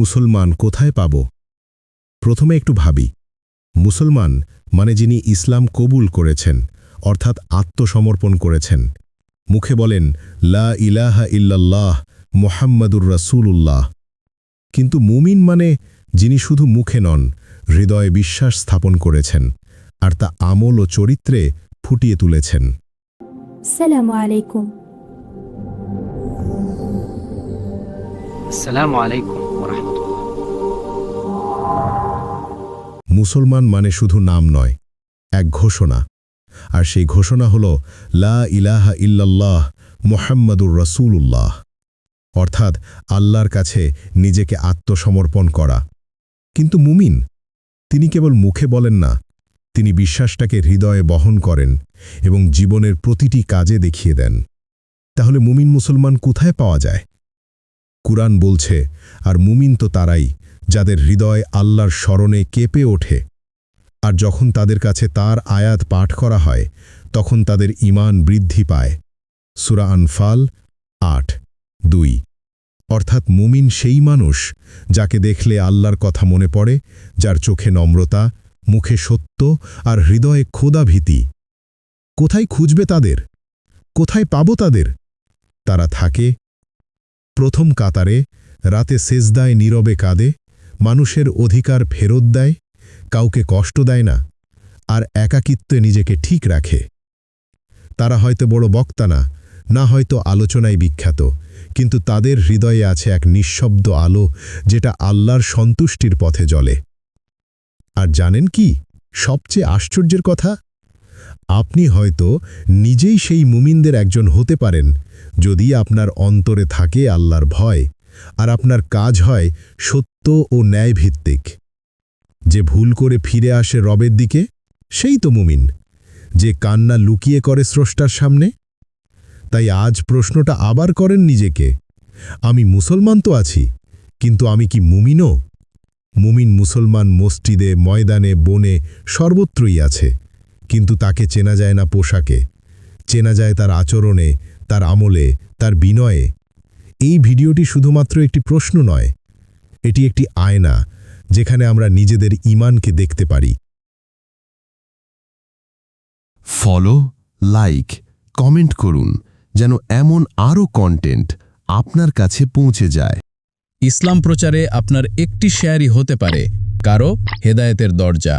মুসলমান কোথায় পাব? প্রথমে একটু ভাবি। মুসলমান মানে যিনি ইসলাম কবুল করেছেন অর্থাৎ আত্মসমর্পণ করেছেন। মুখে বলেন লা ইলাহা ইল্লাল্লাহ মোহাম্মদুর রাসুলুল্লাহ। কিন্তু মুমিন মানে যিনি শুধু মুখে নন হৃদয়ে বিশ্বাস স্থাপন করেছেন আর তা আমল ও চরিত্রে ফুটিয়ে তুলেছেন। সালামু আলাইকুম। আলাইকুম মুসলমান মানে শুধু নাম নয়, এক ঘোষণা। আর সেই ঘোষণা হল, লা ইলাহা ইল্লাল্লাহ মোহাম্মদুর রসুল্লাহ অর্থাৎ আল্লাহর কাছে নিজেকে আত্মসমর্পণ করা। কিন্তু মুমিন, তিনি কেবল মুখে বলেন না, তিনি বিশ্বাসটাকে হৃদয়ে বহন করেন এবং জীবনের প্রতিটি কাজে দেখিয়ে দেন। তাহলে মুমিন মুসলমান কোথায় পাওয়া যায়? কুরআন বলছে, আর মুমিন তো তারাই, যাদের হৃদয় আল্লাহর স্মরণে কেঁপে ওঠে। আর যখন তাদের কাছে তার আয়াত পাঠ করা হয়, তখন তাদের ঈমান বৃদ্ধি পায়। সুরা আনফাল আট, দুই। অর্থাৎ মুমিন সেই মানুষ যাকে দেখলে আল্লাহর কথা মনে পড়ে, যার চোখে নম্রতা, মুখে সত্য আর হৃদয়ে খোদা ভীতি। কোথায় খুঁজবে তাদের? কোথায় পাব তাদের? তারা থাকে প্রথম কাতারে, রাতে সেজদায় নীরবে কাঁদে, মানুষের অধিকার ফেরত দেয়, কাউকে কষ্ট দেয় না, আর একাকিত্বে নিজেকে ঠিক রাখে। তারা হয়তো বড় বক্তা না না হয়তো আলোচনায় বিখ্যাত, কিন্তু তাদের হৃদয়ে আছে এক নিঃশব্দ আলো যেটা আল্লাহর সন্তুষ্টির পথে জ্বলে। আর জানেন কি? সবচেয়ে আশ্চর্যের কথা আপনি হয়তো নিজেই সেই মুমিনদের একজন হতে পারেন, যদি আপনার অন্তরে থাকে আল্লাহর ভয়, আর আপনার কাজ হয় সত্য ও ন্যায়ভিত্তিক। যে ভুল করে ফিরে আসে রবের দিকে, সেই তো মুমিন, যে কান্না লুকিয়ে করে স্রষ্টার সামনে। তাই আজ প্রশ্নটা আবার করেন নিজেকে, আমি মুসলমান তো আছি, কিন্তু আমি কি মুমিনও? মুমিন মুসলমান মসজিদে, ময়দানে, বনে সর্বত্রই আছে। কিন্তু তাকে চেনা যায় না পোশাকে। চেনা যায় তার আচরণে তার আমলে তার বিনয়ে। এই ভিডিওটি শুধুমাত্র একটি প্রশ্ন নয় এটি একটি আয়না যেখানে আমরা নিজেদের ইমানকে দেখতে পারি। ফলো লাইক কমেন্ট করুন যেন এমন আরও কন্টেন্ট আপনার কাছে পৌঁছে যায়। ইসলাম প্রচারে আপনার একটি শেয়ারই হতে পারে কারও হেদায়েতের দরজা।